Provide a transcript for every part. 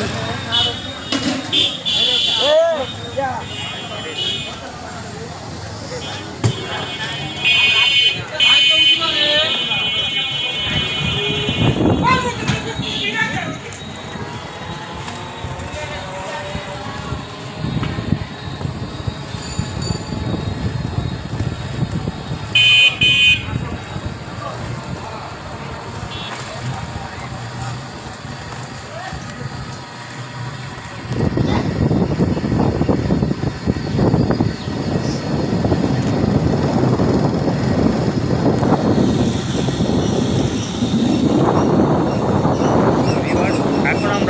Yeah.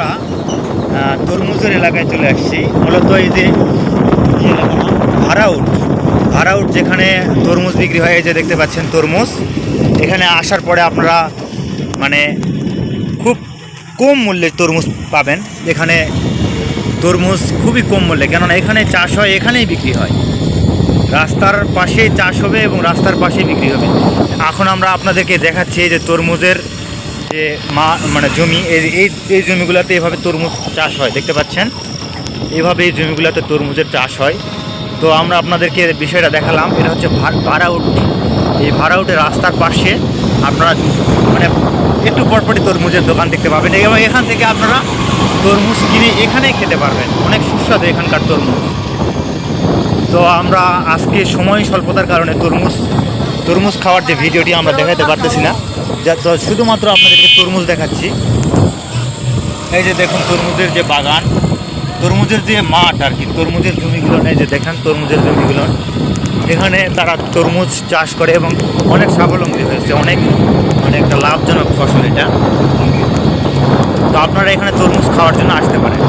আমরা তরমুজের এলাকায় চলে আসছি। মূলত এই যে ভাড়াউট ভাড়াউট যেখানে তরমুজ বিক্রি হয়, এই যে দেখতে পাচ্ছেন তরমুজ। এখানে আসার পরে আপনারা মানে খুব কম মূল্যে তরমুজ পাবেন। এখানে তরমুজ খুবই কম মূল্যে, কেননা এখানে চাষ হয়, এখানেই বিক্রি হয়। রাস্তার পাশেই চাষ হবে এবং রাস্তার পাশেই বিক্রি হবে। এখন আমরা আপনাদেরকে দেখাচ্ছি যে তরমুজের যে মা মানে জমি, এই এই জমিগুলোতে এভাবে তরমুজ চাষ হয়, দেখতে পাচ্ছেন? এভাবে এই জমিগুলোতে তরমুজের চাষ হয়। তো আমরা আপনাদেরকে বিষয়টা দেখালাম, এটা হচ্ছে ভাড়াউট। এই ভাড়াউটের রাস্তার পাশে আপনারা মানে একটু পরপরই তরমুজের দোকান দেখতে পাবেন এবং এখান থেকে আপনারা তরমুজ কিনে এখানেই খেতে পারবেন। অনেক সুস্বাদু এখানকার তরমুজ। তো আমরা আজকে সময় স্বল্পতার কারণে তরমুজ তরমুজ খাওয়ার যে ভিডিওটি আমরা দেখাতে পারতেছি না যা শুধুমাত্র আপনাদেরকে তরমুজ দেখাচ্ছি। এই যে দেখুন, তরমুজের যে বাগান, তরমুজের যে মাঠ আর কি, তরমুজের জমিগুলো নেই যে দেখেন তরমুজের জমিগুলো। এখানে তারা তরমুজ চাষ করে এবং অনেক স্বাবলম্বী হয়েছে, অনেক মানে একটা লাভজনক ফসল এটা। তো আপনারা এখানে তরমুজ খাওয়ার জন্য আসতে পারেন।